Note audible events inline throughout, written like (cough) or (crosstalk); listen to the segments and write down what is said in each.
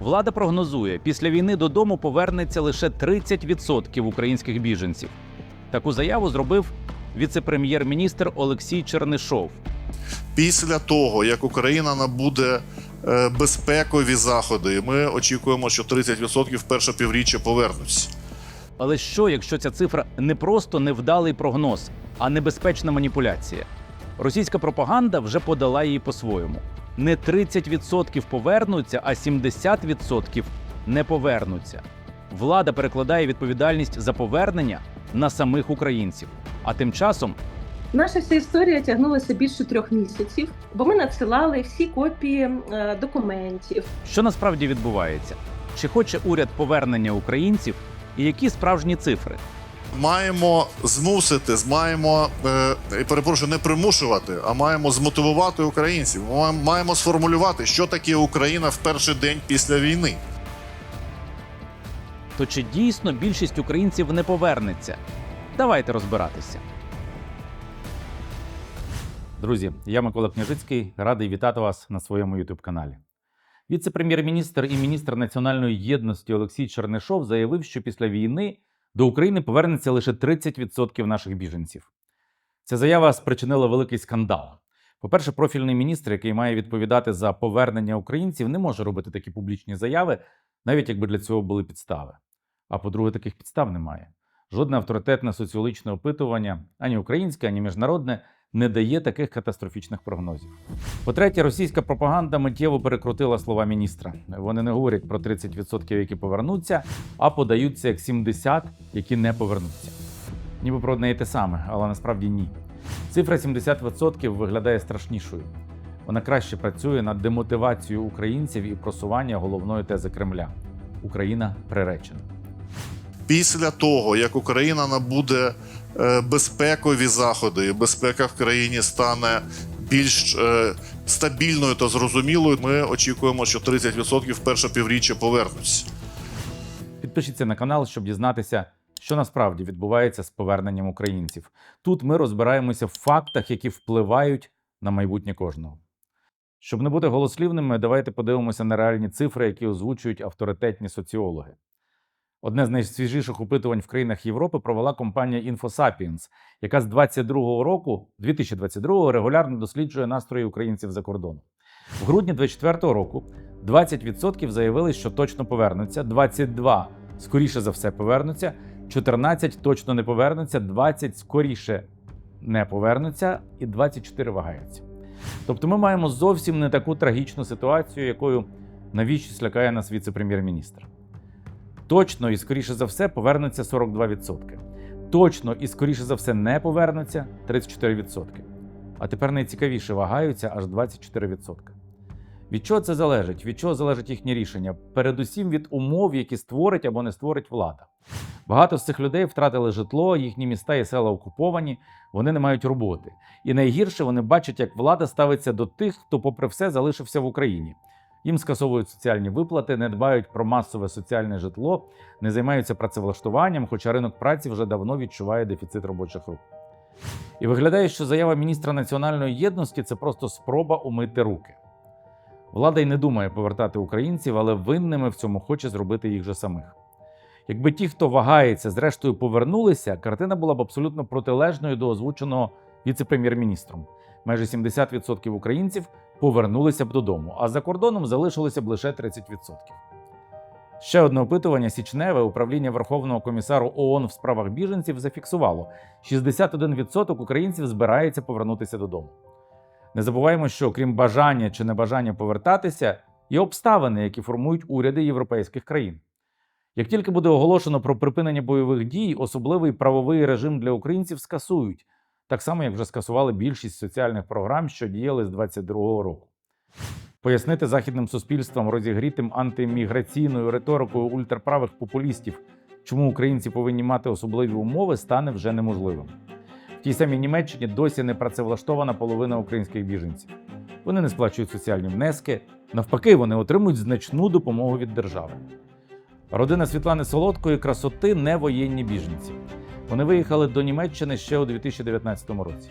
Влада прогнозує, після війни додому повернеться лише 30% українських біженців. Таку заяву зробив віце-прем'єр-міністр Олексій Чернишов. Після того, як Україна набуде е, безпекові заходи, ми очікуємо, що 30% в перше півріччя повернуться. Але що, якщо ця цифра не просто невдалий прогноз, а небезпечна маніпуляція? Російська пропаганда вже подала її по-своєму. Не 30% повернуться, а 70% не повернуться. Влада перекладає відповідальність за повернення на самих українців. А тим часом Наша вся історія тягнулася більше трьох місяців, бо ми надсилали всі копії е, документів. що насправді відбувається? Чи хоче уряд повернення українців, і які справжні цифри? Маємо змусити, маємо е, перепрошую, не примушувати, а маємо змотивувати українців. Ми маємо сформулювати, що таке Україна в перший день після війни. То чи дійсно більшість українців не повернеться? Давайте розбиратися. Друзі, я Микола Княжицький, радий вітати вас на своєму youtube каналі. Віце-прем'єр-міністр і міністр національної єдності Олексій Чернишов заявив, що після війни до України повернеться лише 30% наших біженців. Ця заява спричинила великий скандал. По-перше, профільний міністр, який має відповідати за повернення українців, не може робити такі публічні заяви, навіть якби для цього були підстави. А по-друге, таких підстав немає. Жодне авторитетне соціологічне опитування, ані українське, ані міжнародне, не дає таких катастрофічних прогнозів. По-третє, російська пропаганда миттєво перекрутила слова міністра. Вони не говорять про 30%, які повернуться, а подаються як 70%, які не повернуться. Ніби про і те саме, але насправді ні. Цифра 70% виглядає страшнішою. Вона краще працює над демотивацією українців і просування головної тези Кремля: Україна приречена. Після того, як Україна набуде безпекові заходи, і безпека в країні стане більш е, стабільною та зрозумілою, ми очікуємо, що 30% в перше півріччя повернуться. Підпишіться на канал, щоб дізнатися, що насправді відбувається з поверненням українців. Тут ми розбираємося в фактах, які впливають на майбутнє кожного. Щоб не бути голослівними, давайте подивимося на реальні цифри, які озвучують авторитетні соціологи. Одне з найсвіжіших опитувань в країнах Європи провела компанія InfoSapiens, яка з 22 року, 2022 регулярно досліджує настрої українців за кордоном. В грудні 2024 року 20% заявили, що точно повернуться, 22 скоріше за все повернуться, 14 точно не повернуться, 20 скоріше не повернуться, і 24 вагаються. Тобто ми маємо зовсім не таку трагічну ситуацію, якою навіщо лякає нас віце-прем'єр-міністр. Точно і скоріше за все повернуться 42%. Точно і скоріше за все не повернуться 34%. А тепер найцікавіше вагаються аж 24%. Від чого це залежить? Від чого залежить їхнє рішення? Передусім від умов, які створить або не створить влада. Багато з цих людей втратили житло, їхні міста і села окуповані, вони не мають роботи. І найгірше вони бачать, як влада ставиться до тих, хто, попри все, залишився в Україні. Їм скасовують соціальні виплати, не дбають про масове соціальне житло, не займаються працевлаштуванням, хоча ринок праці вже давно відчуває дефіцит робочих рук. І виглядає, що заява міністра національної єдності це просто спроба умити руки. Влада й не думає повертати українців, але винними в цьому хоче зробити їх же самих. Якби ті, хто вагається, зрештою повернулися, картина була б абсолютно протилежною до озвученого віце-прем'єр-міністром. Майже 70% українців повернулися б додому, а за кордоном залишилося б лише 30%. Ще одне опитування січневе управління Верховного комісару ООН в справах біженців зафіксувало: 61% українців збирається повернутися додому. Не забуваємо, що крім бажання чи небажання повертатися, є обставини, які формують уряди європейських країн. Як тільки буде оголошено про припинення бойових дій, особливий правовий режим для українців скасують, так само як вже скасували більшість соціальних програм, що діяли з 2022 року. Пояснити західним суспільствам, розігрітим антиміграційною риторикою ультраправих популістів, чому українці повинні мати особливі умови, стане вже неможливим. В тій самій Німеччині досі не працевлаштована половина українських біженців. Вони не сплачують соціальні внески, навпаки, вони отримують значну допомогу від держави. Родина Світлани Солодкої красоти не воєнні біженці. Вони виїхали до Німеччини ще у 2019 році.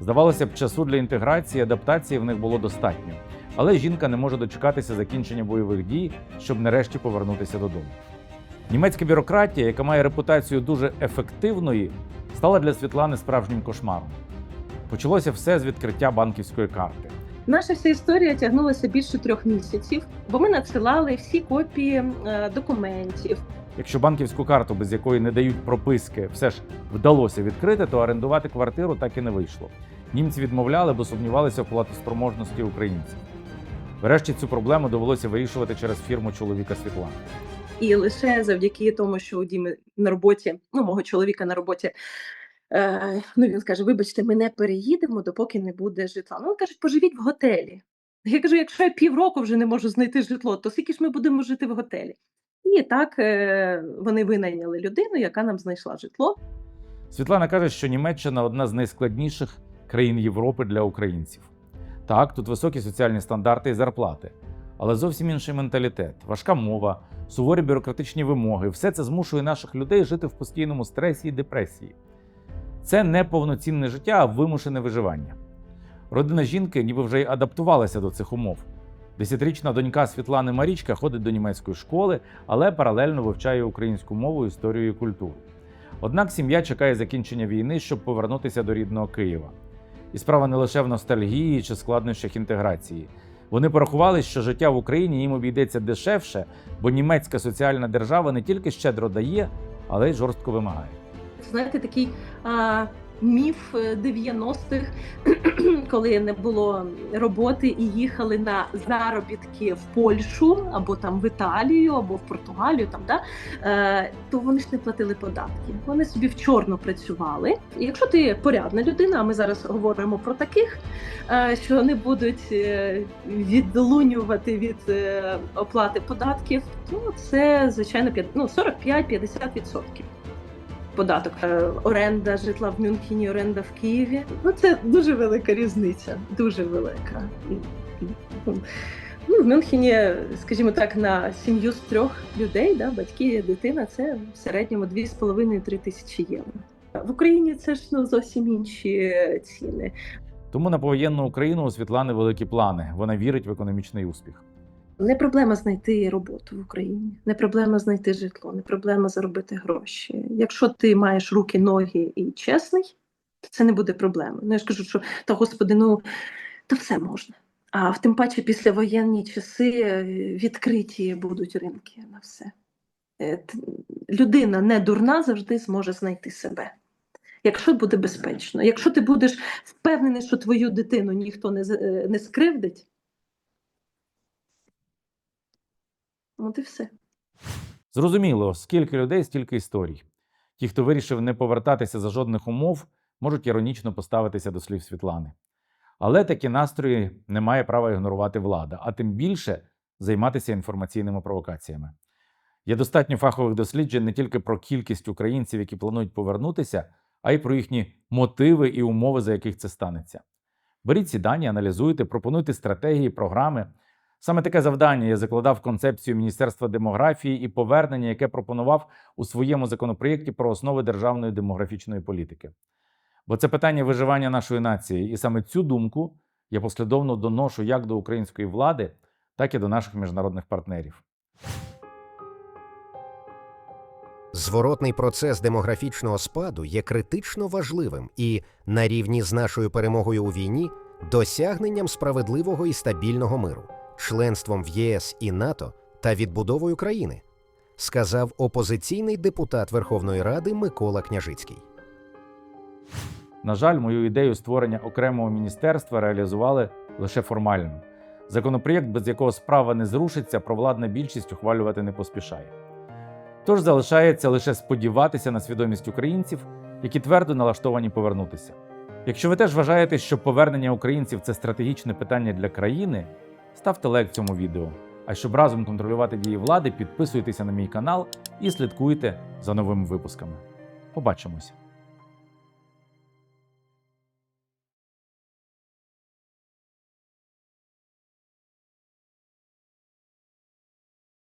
Здавалося б, часу для інтеграції адаптації в них було достатньо. Але жінка не може дочекатися закінчення бойових дій, щоб нарешті повернутися додому. Німецька бюрократія, яка має репутацію дуже ефективної, стала для Світлани справжнім кошмаром. Почалося все з відкриття банківської карти. Наша вся історія тягнулася більше трьох місяців, бо ми надсилали всі копії е, документів. Якщо банківську карту, без якої не дають прописки, все ж вдалося відкрити, то орендувати квартиру так і не вийшло. Німці відмовляли, бо сумнівалися в платоспроможності українців. Врешті цю проблему довелося вирішувати через фірму чоловіка Світлани. І лише завдяки тому, що у Діми на роботі, ну мого чоловіка на роботі. Е, ну він скаже: вибачте, ми не переїдемо, допоки не буде житла. Ну каже, поживіть в готелі. Я кажу, якщо я півроку вже не можу знайти житло, то скільки ж ми будемо жити в готелі? І так е, вони винайняли людину, яка нам знайшла житло. Світлана каже, що Німеччина одна з найскладніших країн Європи для українців. Так, тут високі соціальні стандарти і зарплати, але зовсім інший менталітет, важка мова, суворі бюрократичні вимоги все це змушує наших людей жити в постійному стресі і депресії. Це не повноцінне життя, а вимушене виживання. Родина жінки ніби вже й адаптувалася до цих умов. Десятирічна донька Світлани Марічка ходить до німецької школи, але паралельно вивчає українську мову, історію і культуру. Однак сім'я чекає закінчення війни, щоб повернутися до рідного Києва. І справа не лише в ностальгії чи складнощах інтеграції. Вони порахували, що життя в Україні їм обійдеться дешевше, бо німецька соціальна держава не тільки щедро дає, але й жорстко вимагає. знаєте, такий а, міф е, 90-х, (clears throat) коли не було роботи і їхали на заробітки в Польщу або там в Італію, або в Португалію, там да е, то вони ж не платили податки. Вони собі в чорно працювали. І якщо ти порядна людина, а ми зараз говоримо про таких, е, що не будуть е, відлунювати від е, оплати податків, то це звичайно п'ят- ну, 45-50% податок. Е, Оренда житла в Мюнхені, оренда в Києві. Ну це дуже велика різниця. Дуже велика. Ну, в Мюнхені, скажімо так, на сім'ю з трьох людей, да, батьки і дитина, це в середньому 2,5-3 тисячі євро. В Україні це ж ну, зовсім інші ціни. Тому на повоєнну Україну у Світлани великі плани. Вона вірить в економічний успіх. Не проблема знайти роботу в Україні, не проблема знайти житло, не проблема заробити гроші. Якщо ти маєш руки, ноги і чесний, то це не буде проблеми. Ну я ж кажу, що та господи, ну то все можна. А в тим паче післявоєнні часи е, відкриті будуть ринки на все. Е, Людина не дурна завжди зможе знайти себе. Якщо буде безпечно, якщо ти будеш впевнений, що твою дитину ніхто не, е, не скривдить, от і все. Зрозуміло, скільки людей, стільки історій. Ті, хто вирішив не повертатися за жодних умов, можуть іронічно поставитися до слів Світлани. Але такі настрої не має права ігнорувати влада, а тим більше займатися інформаційними провокаціями. Є достатньо фахових досліджень не тільки про кількість українців, які планують повернутися, а й про їхні мотиви і умови, за яких це станеться. Беріть ці дані, аналізуйте, пропонуйте стратегії, програми. Саме таке завдання я закладав в концепцію Міністерства демографії і повернення, яке пропонував у своєму законопроєкті про основи державної демографічної політики. Бо це питання виживання нашої нації, і саме цю думку я послідовно доношу як до української влади, так і до наших міжнародних партнерів. Зворотний процес демографічного спаду є критично важливим і, на рівні з нашою перемогою у війні, досягненням справедливого і стабільного миру, членством в ЄС і НАТО та відбудовою країни, сказав опозиційний депутат Верховної Ради Микола Княжицький. На жаль, мою ідею створення окремого міністерства реалізували лише формально. Законопроєкт, без якого справа не зрушиться, провладна більшість ухвалювати не поспішає. Тож залишається лише сподіватися на свідомість українців, які твердо налаштовані повернутися. Якщо ви теж вважаєте, що повернення українців це стратегічне питання для країни, ставте лайк цьому відео. А щоб разом контролювати дії влади, підписуйтеся на мій канал і слідкуйте за новими випусками. Побачимося!